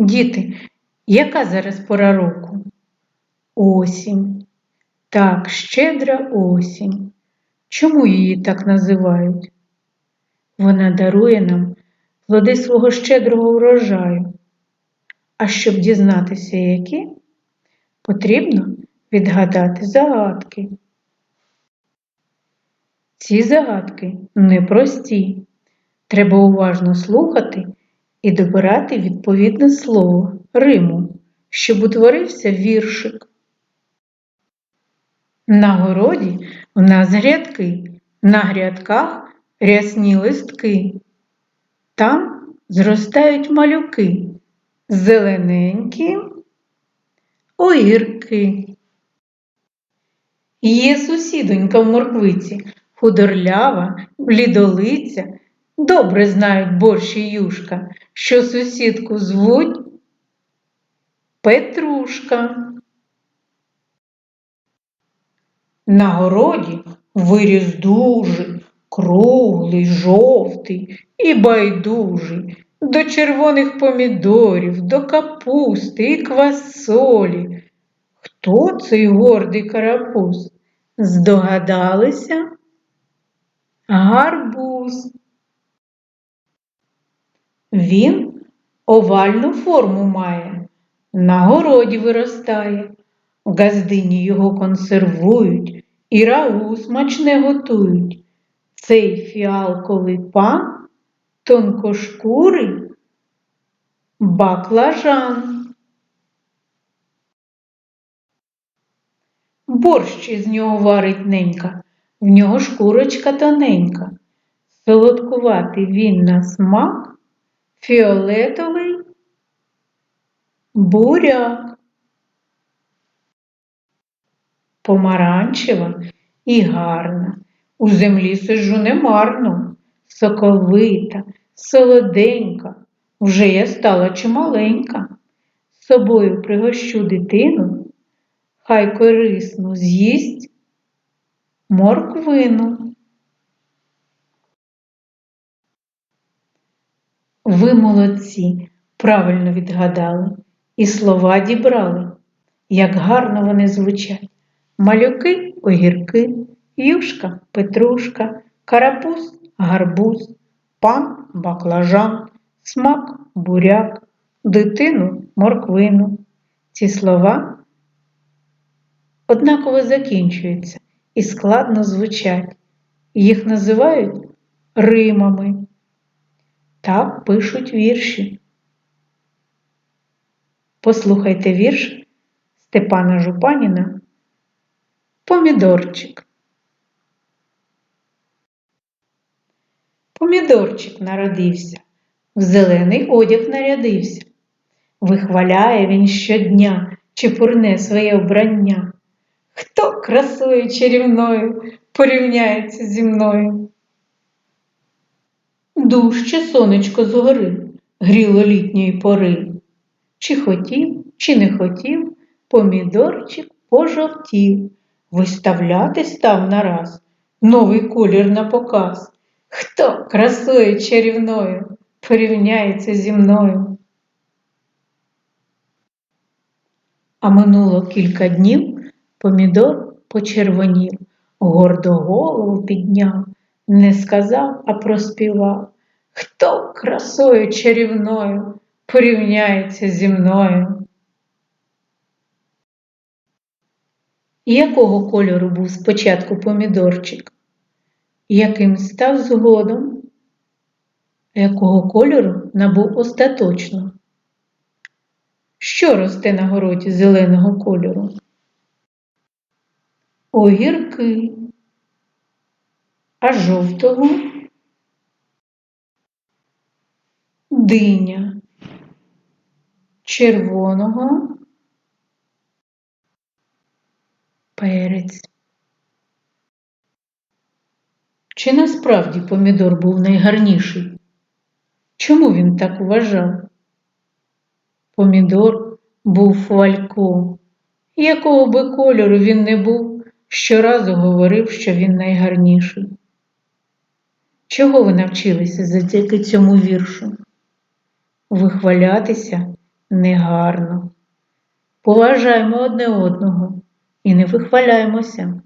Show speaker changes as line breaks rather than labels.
Діти, яка зараз пора року? Осінь. Так, щедра осінь. Чому її так називають? Вона дарує нам плоди свого щедрого урожаю. А щоб дізнатися, які, потрібно відгадати загадки. Ці загадки непрості. Треба уважно слухати і добирати відповідне слово Риму, щоб утворився віршик. На городі в нас грядки, на грядках рясні листки. Там зростають малюки, зелененькі огірки. Є сусідонька в морквиці, худорлява, блідолиця, добре знають борщ і юшка, що сусідку звуть Петрушка. На городі виріс дужий, круглий, жовтий і байдужий, до червоних помідорів, до капусти і квасолі. Хто цей гордий карапуз? Здогадалися? Гарбуз. Він овальну форму має, на городі виростає, в газдині його консервують і рагу смачне готують. Цей фіалковий пан тонкошкурий баклажан. Борщ із нього варить ненька, в нього шкурочка тоненька. Солодкуватий він на смак, фіолетовий буряк. Помаранчева і гарна, у землі сиджу немарно, соковита, солоденька, вже я стала чималенька. З собою пригощу дитину, хай корисно з'їсть морквину. Ви молодці, правильно відгадали і слова дібрали, як гарно вони звучать. Малюки огірки, юшка, петрушка, карапуз, гарбуз, пан баклажан, смак буряк, дитину морквину. Ці слова однаково закінчуються і складно звучать. Їх називають римами. Так пишуть вірші. Послухайте вірш Степана Жупаніна Помідорчик. Помідорчик народився, в зелений одяг нарядився. Вихваляє він щодня чепурне своє обрання. Хто красою чарівною порівняється зі мною? Дужче сонечко згори гріло літньої пори. Чи хотів, чи не хотів, помідорчик пожовтів, виставляти став нараз новий колір на показ. Хто красою чарівною порівняється зі мною? А минуло кілька днів помідор почервонів, гордо голову підняв, не сказав, а проспівав. Хто красою чарівною порівняється зі мною? Якого кольору був спочатку помідорчик? Яким став згодом? Якого кольору набув остаточно? Що росте на городі зеленого кольору? Огірки, а жовтого диня, червоного перець. Чи насправді помідор був найгарніший? Чому він так вважав? Помідор був фальком, якого би кольору він не був, щоразу говорив, що він найгарніший. Чого ви навчилися завдяки цьому віршу? Вихвалятися негарно. Поважаємо одне одного і не вихваляємося.